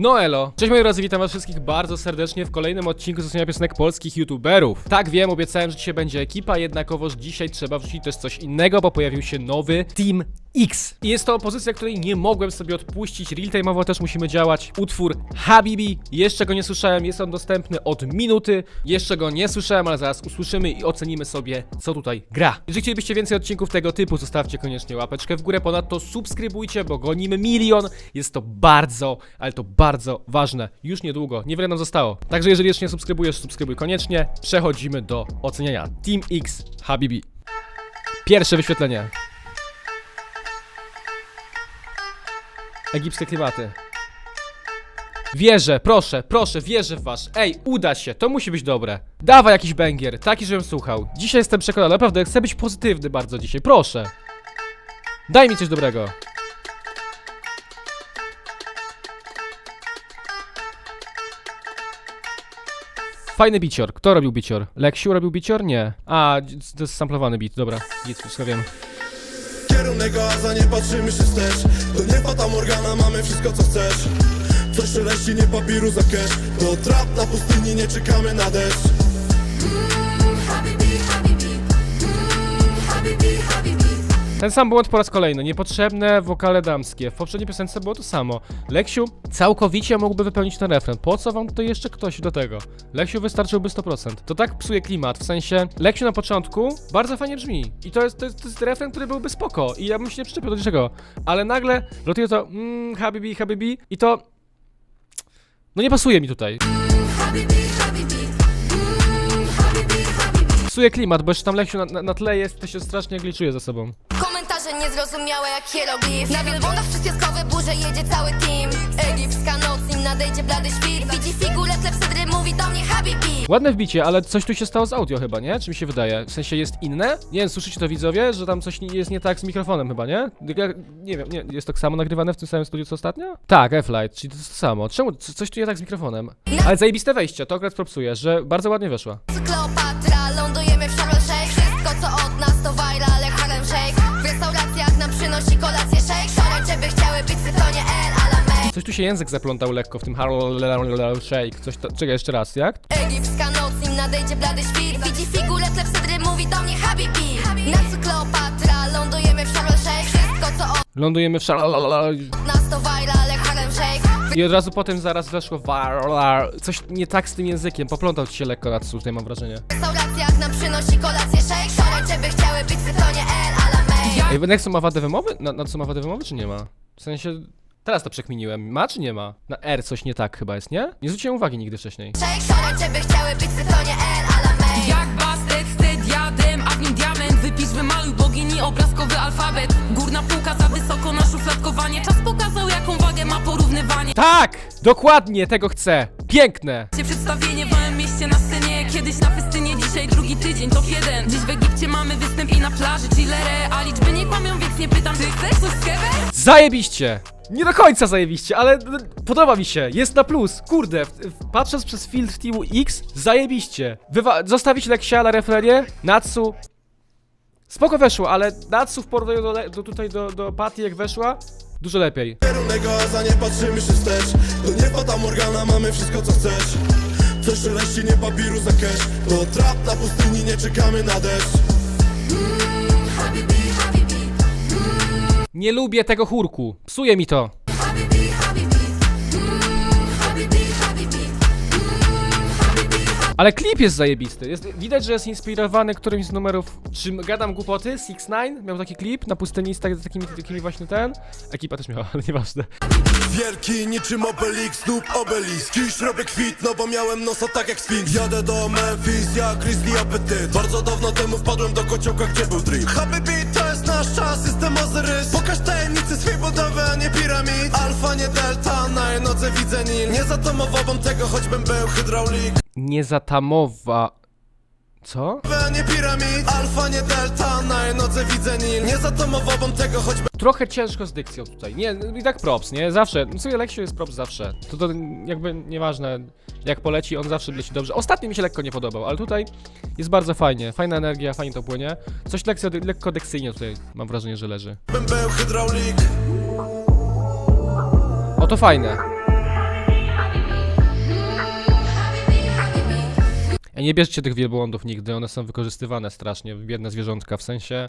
No elo, cześć moi drodzy, witam was wszystkich bardzo serdecznie w kolejnym odcinku z piosenek polskich youtuberów. Tak wiem, obiecałem, że dzisiaj będzie ekipa, jednakowoż dzisiaj trzeba wrzucić też coś innego, bo pojawił się nowy Team X. I jest to pozycja, której nie mogłem sobie odpuścić, real-time'owo też musimy działać. Utwór Habibi, jeszcze go nie słyszałem, jest on dostępny od minuty, jeszcze go nie słyszałem, ale zaraz usłyszymy i ocenimy sobie, co tutaj gra. Jeżeli chcielibyście więcej odcinków tego typu, zostawcie koniecznie łapeczkę w górę, ponadto subskrybujcie, bo gonimy milion, jest to bardzo, ale to bardzo ważne, już niedługo, niewiele nam zostało. Także jeżeli jeszcze nie subskrybujesz, subskrybuj koniecznie, przechodzimy do oceniania. Team X Habibi. Pierwsze wyświetlenie. Egipskie klimaty. Wierzę, proszę, proszę, wierzę w was. Ej, uda się, to musi być dobre. Dawaj jakiś bęgier, taki, żebym słuchał. Dzisiaj jestem przekonany, naprawdę chcę być pozytywny bardzo dzisiaj, proszę. Daj mi coś dobrego. Fajny bicior. Kto robił bicior? Leksiu robił bicior? Nie. A, to jest samplowany bit, dobra. Nic, wszystko wiem. Kierunek oaza, nie patrzymy się wstecz. To nie Fata Morgana, mamy wszystko co chcesz. Coś szeleści, nie papiru za cash. To trap na pustyni, nie czekamy na deszcz Ten sam błąd po raz kolejny. Niepotrzebne wokale damskie. W poprzedniej piosence było to samo. Leksiu całkowicie mógłby wypełnić ten refren. Po co wam to jeszcze ktoś do tego? Leksiu wystarczyłby 100%. To tak psuje klimat. W sensie, Leksiu na początku bardzo fajnie brzmi. I to jest, to jest, to jest refren, który byłby spoko. I ja bym się nie przyczepił do niczego. Ale nagle lotuje to mmm, habibi, habibi. I to... No nie pasuje mi tutaj. Psuje klimat, bo jeszcze tam Leksiu na, na, na tle jest, to się strasznie gliczuje ze sobą. Komentarze niezrozumiałe jak hieroglif Na wielbłądach przyciskowe burze jedzie cały team Egipska noc, nim nadejdzie blady świt Widzi figurę klepsydry, mówi do mnie Habibi Ładne wbicie, ale coś tu się stało z audio chyba, nie? Czy mi się wydaje? W sensie jest inne? Nie wiem, słyszycie to widzowie, że tam coś jest nie tak z mikrofonem chyba, nie? Ja, nie wiem, nie, jest tak samo nagrywane w tym samym studiu co ostatnio? Tak, F-Light, czyli to to samo. Czemu? Co- Coś tu nie tak z mikrofonem? Ale zajebiste wejście, to akurat propsuje, że bardzo ładnie weszła. Kleopatra, tu się język zaplątał lekko w tym Harlem Shake, coś to... Czekaj, jeszcze raz, jak? Egipska noc, nim nadejdzie blady świt. Widzi figurę klepsydry, mówi do mnie Habibi. Na Kleopatra, lądujemy w Sharm Sheikh Wszystko co od Lądujemy w szal... nas to viral jak Harlem Shake. I od razu potem zaraz weszło war... Coś nie tak z tym językiem, poplątał ci się lekko na tutaj mam wrażenie. W restauracjach nam przynosi kolację shake. Szarańcze chciały być w tytonie El Alamein. Ej, Nexo ma wadę wymowy? Na, na co ma wadę wymowy, czy nie ma? W sensie, teraz to przekminiłem. Ma czy nie ma? Na R coś nie tak chyba jest, nie? Nie zwróciłem uwagi nigdy wcześniej. Chciały być Jak bastet, chcę diadem, a w nim diament Wypisz, wymaluj bogini obrazkowy alfabet Górna półka za wysoko na szufladkowanie Czas pokazał jaką wagę ma porównywanie Tak! Dokładnie tego chcę! Piękne! Przedstawienie w małym mieście na scenie Kiedyś na festynie, dzisiaj drugi tydzień, top jeden Dziś w Egipcie mamy występ i na plaży chillere A liczby nie kłamią, więc nie pytam Czy chcesz coś z? Zajebiście! Nie do końca zajebiście, ale no, podoba mi się, jest na plus. Kurde, w, w, patrząc przez filtr Teamu X, zajebiście. Wywa zostawić Leksia na refrenie, Natsu. Spoko weszło, ale Natsu w porównaniu do, le- do tutaj do, do Patty jak weszła, dużo lepiej. Nie patrzymy się wstecz To nie Fata Morgana, mamy wszystko co chcesz Coś szeleści, nie papiru za cash To trap na pustyni, nie czekamy na deszcz Nie lubię tego chórku. Psuje mi to. Ale klip jest zajebisty. Jest, widać, że jest inspirowany którymś z numerów. Czy gadam głupoty? 6 9 miał taki klip na pustyni z tak, takimi, takimi właśnie ten. Ekipa też miała, ale nieważne. Wielki niczym Obelix, snub obelisk Dziś robię kwit, no bo miałem nosa tak jak Sphinx Jadę do Memphis, jak Grizzly Appetyt Bardzo dawno temu wpadłem do kociołka, gdzie był drip to jest nasz czas, jestem Ozyrys Pokaż tajemnicy swej budowy, a nie piramid Alfa, nie delta, na jednodze widzę Nil Nie zatomowałbym tego, choćbym był hydraulik Nie zatamowa. Co? A nie piramid Alfa, nie delta, na jednodze widzę Nil Nie zatomowałbym tego, choćbym Trochę ciężko z dykcją tutaj. Nie, i tak props, nie? Zawsze. No sobie Leksiu jest props zawsze. To, to jakby nieważne jak poleci, on zawsze leci dobrze. Ostatni mi się lekko nie podobał, ale tutaj jest bardzo fajnie. Fajna energia, fajnie to płynie. Coś lekko, lekko deksyjnie tutaj mam wrażenie, że leży. O to fajne. Nie bierzcie tych wielbłądów nigdy, one są wykorzystywane strasznie, biedne zwierzątka, w sensie...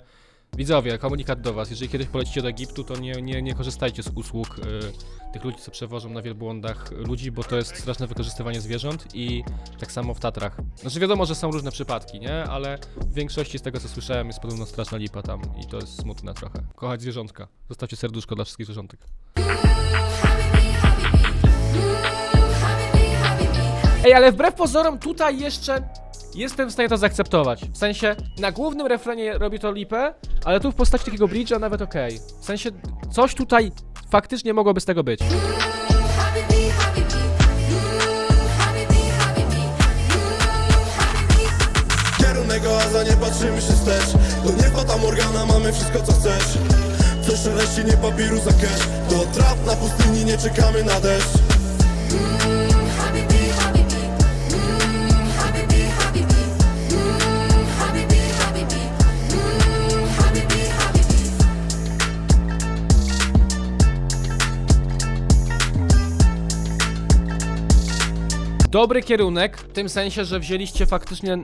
Widzowie, komunikat do was, jeżeli kiedyś polecicie do Egiptu, to nie, nie, nie korzystajcie z usług y, tych ludzi, co przewożą na wielbłądach ludzi, bo to jest straszne wykorzystywanie zwierząt i tak samo w Tatrach. Znaczy wiadomo, że są różne przypadki, nie? Ale w większości z tego, co słyszałem, jest podobno straszna lipa tam i to jest smutne trochę. Kochać zwierzątka. Zostawcie serduszko dla wszystkich zwierzątek. Ej, ale wbrew pozorom tutaj jeszcze jestem w stanie to zaakceptować. W sensie, na głównym refrenie robi to lipę, ale tu w postaci takiego bridge'a nawet okej. W sensie, coś tutaj faktycznie mogłoby z tego być. Kierunek oaza, nie patrzymy się wstecz To nie fata Morgana, mamy wszystko co chcesz Coś szeleści, nie papiru za cash To trap na pustyni, nie czekamy na deszcz Dobry kierunek, w tym sensie, że wzięliście faktycznie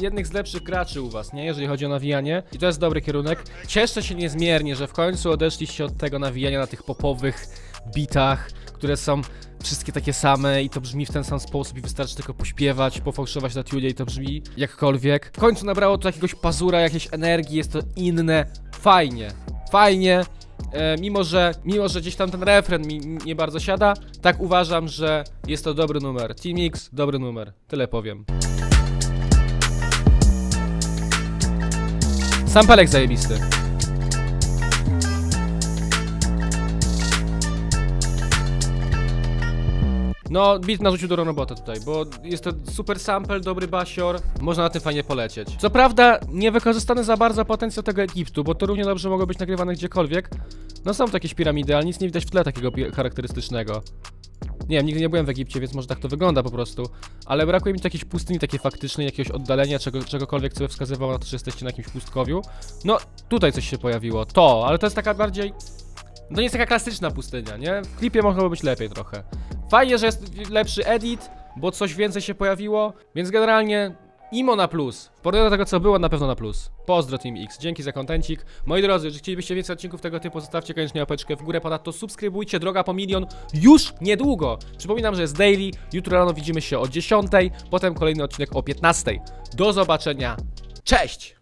jednych z lepszych graczy u was, nie? Jeżeli chodzi o nawijanie. I to jest dobry kierunek. Cieszę się niezmiernie, że w końcu odeszliście od tego nawijania na tych popowych bitach, które są wszystkie takie same i to brzmi w ten sam sposób i wystarczy tylko pośpiewać, pofałszować na tiulie i to brzmi jakkolwiek. W końcu nabrało to jakiegoś pazura, jakiejś energii, jest to inne. Fajnie, fajnie. E, mimo, że, mimo, że gdzieś tam ten refren mi nie bardzo siada, tak uważam, że jest to dobry numer. Team X, dobry numer. Tyle powiem. Sampelek zajebisty. No, beat narzucił dobrą robotę tutaj, bo jest to super sample, dobry basior, można na tym fajnie polecieć. Co prawda, nie wykorzystany za bardzo potencjał tego Egiptu, bo to równie dobrze mogło być nagrywane gdziekolwiek. No są to jakieś piramidy, ale nic nie widać w tle takiego charakterystycznego. Nie wiem, nigdy nie byłem w Egipcie, więc może tak to wygląda po prostu. Ale brakuje mi jakiejś pustyni takiej faktycznej, jakiegoś oddalenia, czego, czegokolwiek, co by wskazywało na to, że jesteście na jakimś pustkowiu. No, tutaj coś się pojawiło. To, ale to jest taka bardziej... To nie jest taka klasyczna pustynia, nie? W klipie mogłoby być lepiej trochę. Fajnie, że jest lepszy edit, bo coś więcej się pojawiło, więc generalnie imo na plus. W porównaniu do tego, co było, na pewno na plus. Pozdro Team X, dzięki za kontencik. Moi drodzy, jeżeli chcielibyście więcej odcinków tego typu, zostawcie koniecznie łapeczkę w górę, ponadto subskrybujcie, droga po milion już niedługo. Przypominam, że jest daily, jutro rano widzimy się o 10, potem kolejny odcinek o 15. Do zobaczenia, cześć!